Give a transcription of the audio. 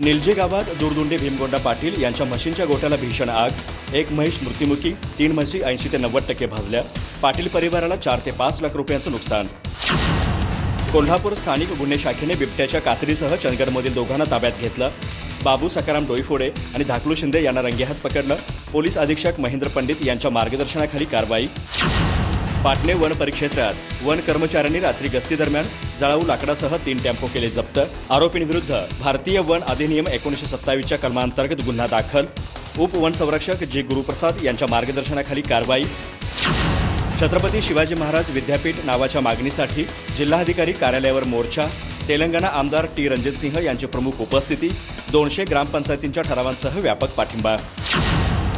निलजे गावात दूरदुंडे भीमगोंडा पाटील यांच्या म्हशींच्या गोठ्याला भीषण आग. एक म्हैस मृत्युमुखी तीन म्हशी ऐंशी ते नव्वद टक्के भाजल्या. पाटील परिवाराला चार ते पाच लाख रुपयांचं नुकसान. कोल्हापूर स्थानिक गुन्हे शाखेने बिबट्याच्या कात्रीसह चंदगडमधील दोघांना ताब्यात घेतलं. बाबू सकाराम डोईफोडे आणि धाकलू शिंदे यांना रंगेहात पकडलं. पोलीस अधीक्षक महेंद्र पंडित यांच्या मार्गदर्शनाखाली कारवाई. पाटणे वन परिक्षेत्रात वन कर्मचाऱ्यांनी रात्री गस्ती दरम्यान जळाऊ लाकडासह तीन टेम्पो केले जप्त. आरोपींविरुद्ध भारतीय वन अधिनियम एकोणीसशे सत्तावीसच्या कलमांतर्गत गुन्हा दाखल. उप वन संरक्षक जे गुरुप्रसाद यांच्या मार्गदर्शनाखाली कारवाई. छत्रपती शिवाजी महाराज विद्यापीठ नावाच्या मागणीसाठी जिल्हाधिकारी कार्यालयावर मोर्चा. तेलंगणा आमदार टी. रणजित सिंह यांची प्रमुख उपस्थिती. दोनशे ग्रामपंचायतींच्या ठरावांसह व्यापक पाठिंबा.